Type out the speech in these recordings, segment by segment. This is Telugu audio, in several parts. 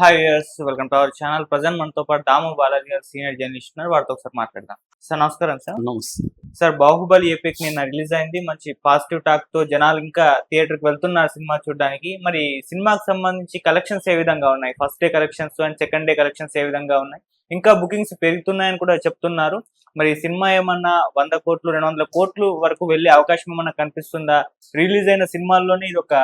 Hi yes welcome to our channel present మనతో పాటు దాము బాలాజీ గారు సీనియర్ జర్నలిస్ట్ ఉన్నారు. వారితో ఒకసారి మాట్లాడదాం. సార్ నమస్కారం సార్ నమస్తే. సార్ బాహుబలి ఎపిక్ నిన్న రిలీజ్ అయింది. మంచి పాజిటివ్ టాక్తో జనాలు ఇంకా థియేటర్కి వెళ్తున్నారు సినిమా చూడడానికి. మరి సినిమాకి సంబంధించి కలెక్షన్స్ ఏ విధంగా ఉన్నాయి? First day collections and second day collections ఏ విధంగా ఉన్నాయి? ఇంకా బుకింగ్స్ పెరుగుతున్నాయని కూడా చెప్తున్నారు. మరి ఈ సినిమా ఏమన్నా వంద కోట్లు రెండు వందల కోట్లు వరకు వెళ్ళే అవకాశం ఏమన్నా కనిపిస్తుందా? రిలీజ్ అయిన సినిమాల్లోనే ఇది ఒక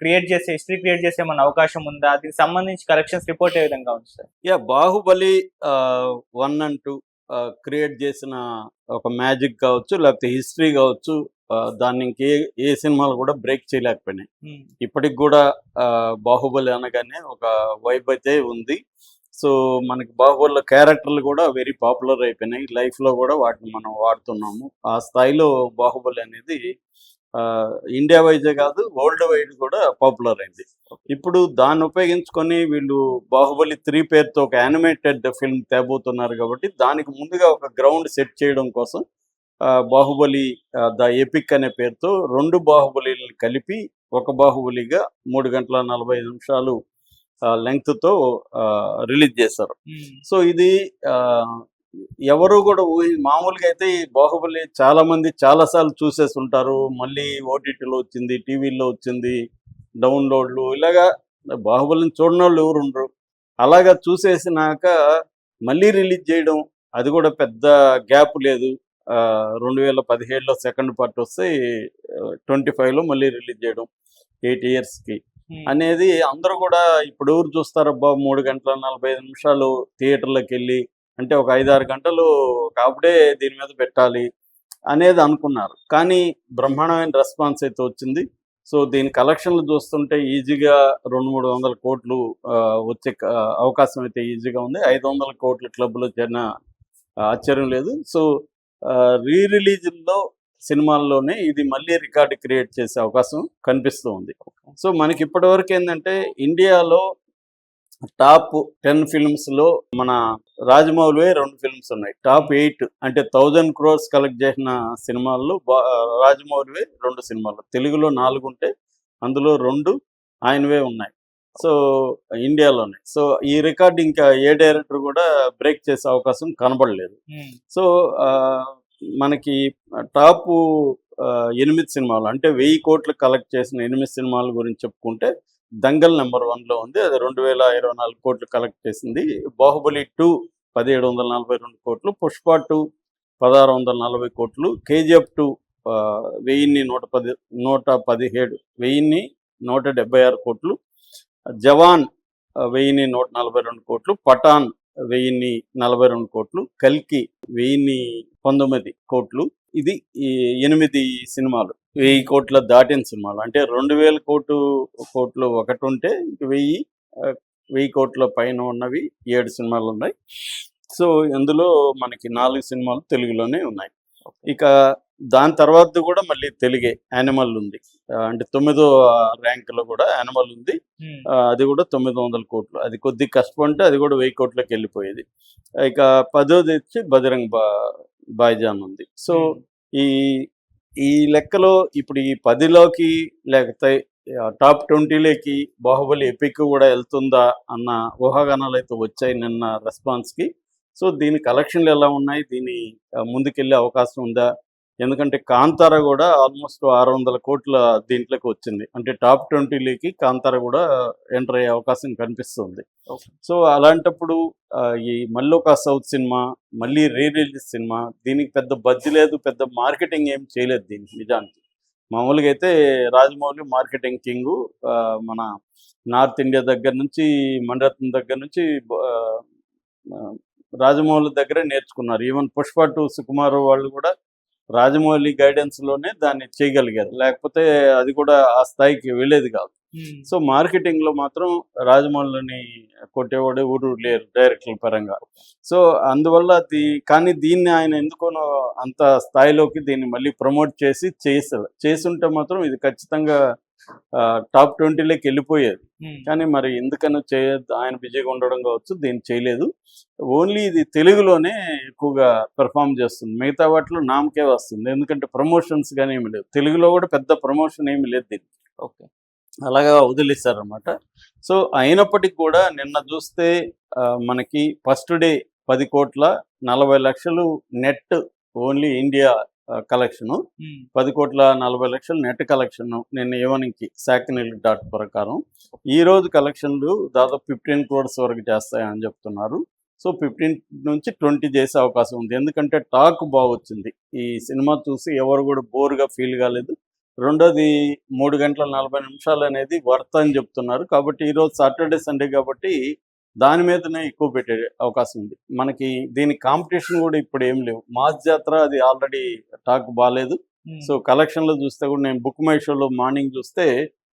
క్రియేట్ చేసే హిస్టరీ క్రియేట్ చేసే ఏమన్నా అవకాశం ఉందా? దీనికి సంబంధించి కలెక్షన్స్ రిపోర్ట్ ఏ విధంగా ఉంది sir? Yeah Baahubali one and two create చేసిన ఒక మ్యాజిక్ కావచ్చు లేకపోతే హిస్టరీ కావచ్చు దాన్ని ఇంకే ఏ సినిమాలు కూడా బ్రేక్ చేయలేకపోయినాయి. ఇప్పటికి కూడా బాహుబలి అనగానే ఒక వైబ్ అయితే ఉంది. సో మనకి బాహుబలిలో క్యారెక్టర్లు కూడా వెరీ పాపులర్ అయిపోయినాయి. లైఫ్లో కూడా వాటిని మనం వాడుతున్నాము. ఆ స్థాయిలో బాహుబలి అనేది ఆ, ఇండియా వైజే కాదు వరల్డ్ వైడ్ కూడా పాపులర్ అయింది. ఇప్పుడు దాన్ని ఉపయోగించుకొని వీళ్ళు బాహుబలి త్రీ పేరుతో ఒక యానిమేటెడ్ ఫిల్మ్ తేబోతున్నారు కాబట్టి దానికి ముందుగా ఒక గ్రౌండ్ సెట్ చేయడం కోసం బాహుబలి ద ఎపిక్ అనే పేరుతో రెండు బాహుబలిని కలిపి ఒక బాహుబలిగా మూడు గంటల నలభై ఐదు నిమిషాలు లెంగ్త్తో రిలీజ్ చేశారు ఉమ్, సో ఇది ఎవరు కూడా ఊహి మామూలుగా అయితే ఈ బాహుబలి చాలా మంది చాలా సార్లు చూసేసి ఉంటారు మళ్ళీ ఓటీటీలో వచ్చింది టీవీలో వచ్చింది డౌన్లోడ్లు ఇలాగా బాహుబలిని చూడని వాళ్ళు ఎవరు ఉండరు. అలాగా చూసేసినాక మళ్ళీ రిలీజ్ చేయడం అది కూడా పెద్ద గ్యాప్ లేదు. రెండు వేల పదిహేడులో సెకండ్ పార్ట్ వస్తే ట్వంటీ ఫైవ్లో మళ్ళీ రిలీజ్ చేయడం ఎయిట్ ఇయర్స్కి. అనేది అందరూ కూడా ఇప్పుడు ఎవరు చూస్తారబ్బా మూడు గంటల నలభై ఐదు నిమిషాలు థియేటర్లోకి వెళ్ళి అంటే ఒక ఐదారు గంటలు కాపుడే దీని మీద పెట్టాలి అనేది అనుకున్నారు. కానీ బ్రహ్మాండమైన రెస్పాన్స్ అయితే వచ్చింది. సో దీని కలెక్షన్లు చూస్తుంటే ఈజీగా రెండు మూడు వందల కోట్లు వచ్చే అవకాశం అయితే ఈజీగా ఉంది. ఐదు వందల కోట్ల క్లబ్లో చేరిన ఆశ్చర్యం లేదు. సో రీ రిలీజ్లో సినిమాల్లోనే ఇది మళ్ళీ రికార్డు క్రియేట్ చేసే అవకాశం కనిపిస్తూ ఉంది. సో మనకి ఇప్పటివరకు ఏంటంటే ఇండియాలో టాప్ టెన్ ఫిల్మ్స్లో మన రాజమౌళివే రెండు ఫిల్మ్స్ ఉన్నాయి. టాప్ ఎయిట్ అంటే థౌజండ్ క్రోర్స్ కలెక్ట్ చేసిన సినిమాల్లో రాజమౌళివే రెండు సినిమాలు. తెలుగులో నాలుగు ఉంటే అందులో రెండు ఆయనవే ఉన్నాయి. సో ఇండియాలోనే. సో ఈ రికార్డ్ ఇంకా ఏ డైరెక్టర్ కూడా బ్రేక్ చేసే అవకాశం కనబడలేదు. సో మనకి టాప్ ఆ, ఎనిమిది సినిమాలు అంటే వెయ్యి కోట్లు కలెక్ట్ చేసిన ఎనిమిది సినిమాల గురించి చెప్పుకుంటే దంగల్ నెంబర్ వన్లో ఉంది. అది రెండు వేల ఇరవై నాలుగు కోట్లు కలెక్ట్ చేసింది. బాహుబలి టూ పదిహేడు వందల నలభై రెండు కోట్లు పుష్ప టూ పదహారు వందల నలభై కోట్లు కేజీఎఫ్ టూ వెయ్యిన్ని నూట పది నూట పదిహేడు వెయ్యిన్ని నూట డెబ్బై ఆరు కోట్లు జవాన్ వెయ్యిన్ని నూట నలభై రెండు కోట్లు పఠాన్ వెయ్యిన్ని నలభై రెండు కోట్లు కల్కి వెయ్యిన్ని పంతొమ్మిది కోట్లు. ఇది ఎనిమిది సినిమాలు. వెయ్యి కోట్ల దాటిన సినిమాలు. అంటే రెండు వేల కోటు కోట్లు ఒకటి ఉంటే ఇంక వెయ్యి వెయ్యి కోట్ల పైన ఉన్నవి ఏడు సినిమాలు ఉన్నాయి. సో ఇందులో మనకి నాలుగు సినిమాలు తెలుగులోనే ఉన్నాయి. ఇక దాని తర్వాత కూడా మళ్ళీ తెలుగే యానిమల్ ఉంది. అంటే తొమ్మిదో ర్యాంకులో కూడా యానిమల్ ఉంది. అది కూడా తొమ్మిది వందల కోట్లు. అది కొద్ది కష్టపంటే అది కూడా వెయ్యి కోట్లకి వెళ్ళిపోయేది. ఇక పదోది వచ్చి బజరంగ్ బా బాయ్జాన్ ఉంది. సో ఈ ఈ లెక్కలో ఇప్పుడు ఈ పదిలోకి లేకపోతే టాప్ ట్వంటీలోకి బాహుబలి ఎపిక్ కూడా వెళ్తుందా అన్న ఊహాగానాలు అయితే వచ్చాయి నిన్న రెస్పాన్స్కి. సో దీని కలెక్షన్లు ఎలా ఉన్నాయి? దీని ముందుకెళ్ళే అవకాశం ఉందా? ఎందుకంటే కాంతార కూడా ఆల్మోస్ట్ ఆరు వందల కోట్ల దీంట్లోకి వచ్చింది. అంటే టాప్ ట్వంటీలోకి కాంతార కూడా ఎంటర్ అయ్యే అవకాశం కనిపిస్తుంది. సో అలాంటప్పుడు ఈ మళ్ళీ ఒక సౌత్ సినిమా మళ్ళీ రీ రిలీజ్ సినిమా దీనికి పెద్ద బజ్జి లేదు పెద్ద మార్కెటింగ్ ఏం చేయలేదు దీనికి నిజానికి. మామూలుగా అయితే రాజమౌళి మార్కెటింగ్ కింగ్ మన నార్త్ ఇండియా దగ్గర నుంచి మణిరత్నం దగ్గర నుంచి రాజమౌళి దగ్గరే నేర్చుకున్నారు. ఈవెన్ పుష్ప టూ సుకుమార్ వాళ్ళు కూడా రాజమౌళి గైడెన్స్లోనే దాన్ని చేయగలిగారు. లేకపోతే అది కూడా ఆ స్థాయికి వెళ్ళేది కాదు. ఉమ్, సో మార్కెటింగ్లో మాత్రం రాజమౌళిని కొట్టేవాడు ఊరు లేరు డైరెక్టర్ల పరంగా. సో అందువల్ల అది కానీ దీన్ని ఆయన ఎందుకోనో అంత స్థాయిలోకి దీన్ని మళ్ళీ ప్రమోట్ చేసి చేసారు చేసుంటే మాత్రం ఇది ఖచ్చితంగా టాప్ ట్వంటీలోకి వెళ్ళిపోయేది ఉమ్, కానీ మరి ఎందుకనో చేయొద్దు? ఆయన బిజీగా ఉండడం కావచ్చు దీన్ని చేయలేదు. ఓన్లీ ఇది తెలుగులోనే ఎక్కువగా పెర్ఫామ్ చేస్తుంది. మిగతా వాటిలో నామకే వస్తుంది. ఎందుకంటే ప్రమోషన్స్ కానీ ఏమి లేవు. తెలుగులో కూడా పెద్ద ప్రమోషన్ ఏమి లేదు దీనికి. ఓకే. అలాగా వదిలేశారనమాట సో అయినప్పటికీ కూడా నిన్న చూస్తే మనకి ఫస్ట్ డే పది కోట్ల నలభై లక్షలు నెట్ ఓన్లీ ఇండియా కలెక్షను పది కోట్ల నలభై లక్షలు నెట్ కలెక్షన్ నిన్న ఈవెనింగ్కి శాకినిల్ డాట్ ప్రకారం. ఈ రోజు కలెక్షన్లు దాదాపు ఫిఫ్టీన్ క్రోడ్స్ వరకు చేస్తాయని చెప్తున్నారు. సో ఫిఫ్టీన్ నుంచి ట్వంటీ చేసే అవకాశం ఉంది. ఎందుకంటే టాక్ బాగొచ్చింది ఈ సినిమా చూసి ఎవరు కూడా బోర్గా ఫీల్ కాలేదు. రెండోది మూడు గంటల నలభై నిమిషాలు అనేది వర్త్ అని చెప్తున్నారు. కాబట్టి ఈరోజు సాటర్డే సండే కాబట్టి దాని మీదనే ఎక్కువ పెట్టే అవకాశం ఉంది. మనకి దీని కాంపిటీషన్ కూడా ఇప్పుడు ఏం లేవు. మాస్ జాతర అది ఆల్రెడీ టాక్ బాగాలేదు సో కలెక్షన్లో చూస్తే కూడా నేను బుక్ మై షోలో మార్నింగ్ చూస్తే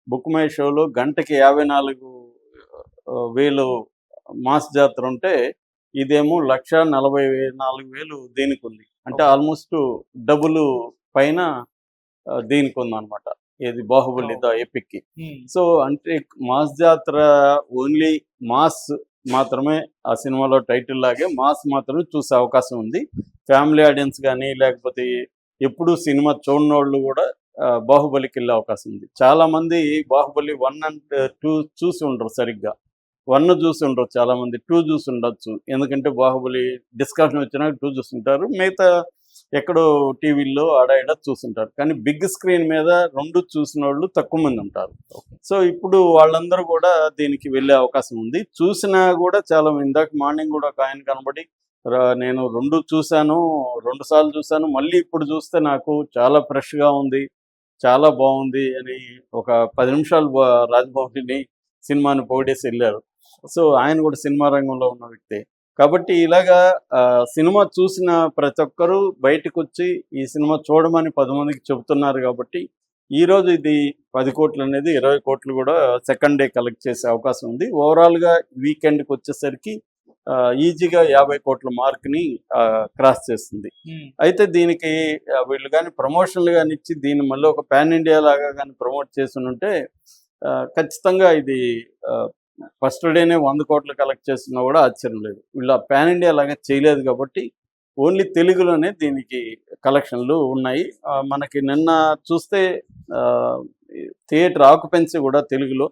బుక్ మై షోలో గంటకి యాభై నాలుగు వేలు మాస్ జాతర ఉంటే ఇదేమో లక్ష నలభై నాలుగు వేలు దీనికి ఉంది. అంటే ఆల్మోస్ట్ డబుల్ పైన దీనికి ఉంది అనమాట ఏది బాహుబలి ద ఎపిక్కి. సో అంటే మాస్ జాతర ఓన్లీ మాస్ మాత్రమే ఆ సినిమాలో టైటిల్ లాగే మాస్ మాత్రమే చూసే అవకాశం ఉంది. ఫ్యామిలీ ఆడియన్స్ కానీ లేకపోతే ఎప్పుడు సినిమా చూడని వాళ్ళు కూడా బాహుబలికి వెళ్ళే అవకాశం ఉంది. చాలా మంది బాహుబలి వన్ అండ్ టూ చూసి ఉండరు సరిగ్గా. వన్ చూసి ఉండరు చాలా మంది టూ చూసి ఉండొచ్చు. ఎందుకంటే బాహుబలి డిస్కషన్ వచ్చినా టూ చూస్తుంటారు మిగతా ఎక్కడో టీవీల్లో ఆడ ఈడ చూస్తుంటారు. కానీ బిగ్ స్క్రీన్ మీద రెండు చూసిన వాళ్ళు తక్కువ మంది ఉంటారు. సో ఇప్పుడు వాళ్ళందరూ కూడా దీనికి వెళ్ళే అవకాశం ఉంది. చూసినా కూడా చాలా ఇందాక మార్నింగ్ కూడా ఒక ఆయన కనబడి "రా- నేను రెండు చూశాను రెండు సార్లు చూశాను మళ్ళీ ఇప్పుడు చూస్తే నాకు చాలా ఫ్రెష్గా ఉంది చాలా బాగుంది అని ఒక పది నిమిషాలు రాజమౌళిని సినిమాని పొగిడేసి వెళ్ళారు. సో ఆయన కూడా సినిమా రంగంలో ఉన్న వ్యక్తే. కాబట్టి ఇలాగా సినిమా చూసిన ప్రతి ఒక్కరూ బయటకు వచ్చి ఈ సినిమా చూడమని పది మందికి చెబుతున్నారు కాబట్టి ఈ రోజు ఇది పది కోట్లు అనేది ఇరవై కోట్లు కూడా సెకండ్ డే కలెక్ట్ చేసే అవకాశం ఉంది. ఓవరాల్గా వీకెండ్కి వచ్చేసరికి ఈజీగా యాభై కోట్ల మార్క్ని క్రాస్ చేస్తుంది. అయితే దీనికి వీళ్ళు కానీ ప్రమోషన్లు కానీ ఇచ్చి దీన్ని మళ్ళీ ఒక పాన్ ఇండియా లాగా కానీ ప్రమోట్ చేస్తుంటే ఖచ్చితంగా ఇది ఫస్ట్ డేనే వంద కోట్లు కలెక్ట్ చేస్తున్నా కూడా ఆశ్చర్యం లేదు. వీళ్ళు పాన్ ఇండియా లాగా చేయలేదు కాబట్టి ఓన్లీ తెలుగులోనే దీనికి కలెక్షన్లు ఉన్నాయి. మనకి నిన్న చూస్తే థియేటర్ ఆక్యుపెన్సీ కూడా తెలుగులో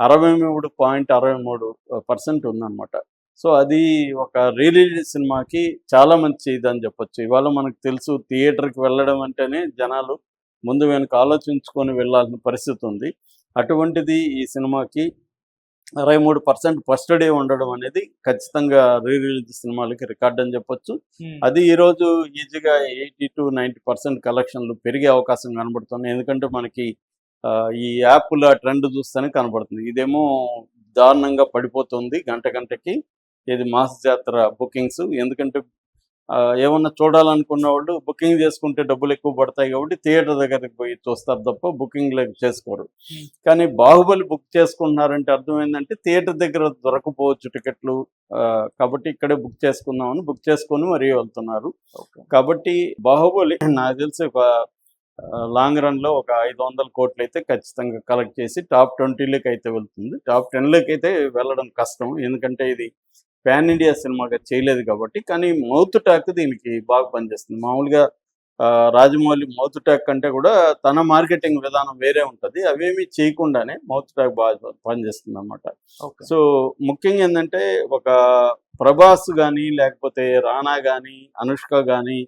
అరవై మూడు పాయింట్ అరవై మూడు పర్సెంట్ ఉందన్నమాట. సో అది ఒక రిలీజ్ సినిమాకి చాలా మంచి ఇది అని చెప్పొచ్చు. ఇవాళ మనకు తెలుసు థియేటర్కి వెళ్ళడం అంటేనే జనాలు ముందు వెనుక ఆలోచించుకొని వెళ్ళాల్సిన పరిస్థితి ఉంది. అటువంటిది ఈ సినిమాకి అరవై మూడు పర్సెంట్ ఫస్ట్ డే ఉండడం అనేది ఖచ్చితంగా రీ రిలీజ్ సినిమాలకి రికార్డ్ అని చెప్పొచ్చు. అది ఈరోజు ఈజీగా ఎయిటీ టు నైంటీ పర్సెంట్ కలెక్షన్లు పెరిగే అవకాశం కనబడుతుంది ఎందుకంటే మనకి ఈ యాప్ల ట్రెండ్ చూస్తేనే కనబడుతుంది. ఇదేమో దారుణంగా పడిపోతుంది గంట గంటకి. ఇది మాస్ జాతర బుకింగ్స్. ఎందుకంటే ఏమన్నా చూడాలనుకున్న వాళ్ళు బుకింగ్ చేసుకుంటే డబ్బులు ఎక్కువ పడతాయి కాబట్టి థియేటర్ దగ్గరికి పోయి చూస్తారు తప్ప బుకింగ్ చేసుకోరు. కానీ బాహుబలి బుక్ చేసుకుంటున్నారంటే అర్థం ఏంటంటే థియేటర్ దగ్గర దొరకపోవచ్చు టికెట్లు కాబట్టి ఇక్కడే బుక్ చేసుకుందామని బుక్ చేసుకొని మరీ వెళ్తున్నారు. కాబట్టి బాహుబలి నాకు తెలిసి ఒక లాంగ్ రన్లో ఒక ఐదు వందల కోట్లు అయితే ఖచ్చితంగా కలెక్ట్ చేసి టాప్ ట్వంటీలోకి అయితే వెళ్తుంది. టాప్ టెన్లోకి అయితే వెళ్ళడం కష్టం. ఎందుకంటే ఇది పాన్ ఇండియా సినిమాగా చేయలేదు కాబట్టి కానీ మౌత్ టాక్ దీనికి బాగా పనిచేస్తుంది. మామూలుగా రాజమౌళి మౌత్ టాక్ కంటే కూడా తన మార్కెటింగ్ విధానం వేరే ఉంటుంది. అవేమీ చేయకుండానే మౌత్ టాక్ బాగా పనిచేస్తుంది అనమాట సో ముఖ్యంగా ఏంటంటే ఒక ప్రభాస్ కానీ లేకపోతే రానా కానీ అనుష్క కానీ